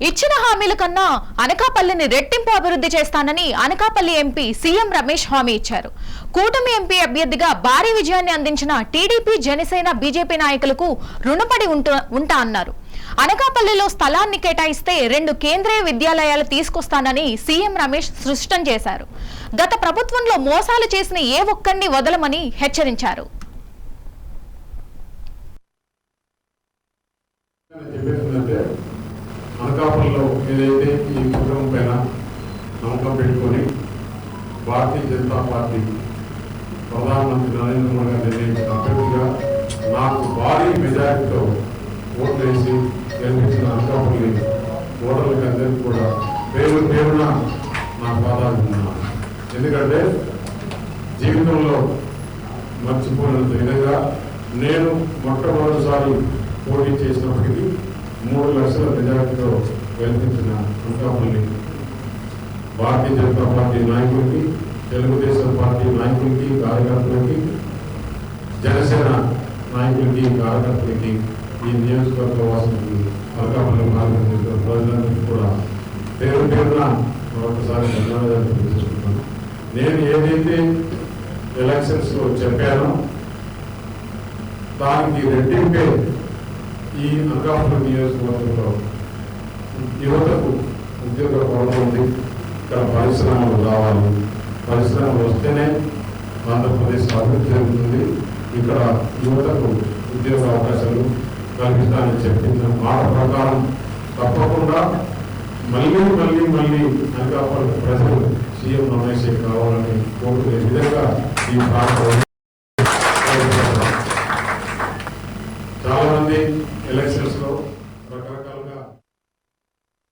ఇచ్చిన హామీల కన్నా అనకాపల్లిని రెట్టింపు అభివృద్ధి చేస్తానని అనకాపల్లి ఎంపీ సీఎం రమేష్ హామీ ఇచ్చారు. కూటమి ఎంపీ అభ్యర్థిగా భారీ విజయాన్ని అందించిన టీడీపీ జనసేన బీజేపీ నాయకులకు రుణపడి ఉంటా అన్నారు. అనకాపల్లిలో స్థలాన్ని కేటాయిస్తే రెండు కేంద్రీయ విద్యాలయాలు తీసుకొస్తానని సీఎం రమేష్ స్పష్టం చేశారు. గత ప్రభుత్వంలో మోసాలు చేసిన ఏ ఒక్కరిని వదలమని హెచ్చరించారు. అనకాపల్లిలో ఏదైతే ఈ కుటుంబం పైన నమ్మకం పెట్టుకొని భారతీయ జనతా పార్టీ ప్రధానమంత్రి నరేంద్ర మోడీ గారు నిర్ణయించిన అభ్యర్థిగా నాకు భారీ మెజారిటీతో ఓట్లు వేసి గెలిపించిన అనకాపల్లి ఓటర్లకు అందరికీ కూడా పేరు పేరున నా పాదాలు ఉన్నాను ఎందుకంటే జీవితంలో మర్చిపోయినంత విధంగా నేను మొట్టమొదటిసారి పోటీ చేసినప్పటికీ మూడు లక్షల మెజారిటీతో గెలిపించిన అనకాపల్లి భారతీయ జనతా పార్టీ నాయకులకి తెలుగుదేశం పార్టీ నాయకులకి కార్యకర్తలకి జనసేన నాయకులకి కార్యకర్తలకి ఈ నియోజకవర్గ వాసులకి అనకాపల్లి మార్గదర్శక ప్రజలందరికీ కూడా పేరు పేరున మరొకసారి ధన్యవాదాలు తెలియజేసుకుంటున్నాను. నేను ఏదైతే ఎలక్షన్స్లో చెప్పానో దానికి రెట్టింపే ఈ అనకాపల్లి నియోజకవర్గంలో యువతకు ఉద్యోగ కొరత ఉంది. ఇక్కడ పరిశ్రమలు రావాలి. పరిశ్రమలు వస్తేనే ఆంధ్రప్రదేశ్ అభివృద్ధి జరుగుతుంది. ఇక్కడ యువతకు ఉద్యోగ అవకాశాలు కల్పిస్తానని చెప్పిన మాట ప్రకారం తప్పకుండా మళ్ళీ మళ్ళీ మళ్ళీ అనకాపల్లి ప్రజలు సీఎం రమేష్ కావాలని కోరుకునే విధంగా ఈ ప్రాంతం చాలామంది ఎలక్షన్స్లో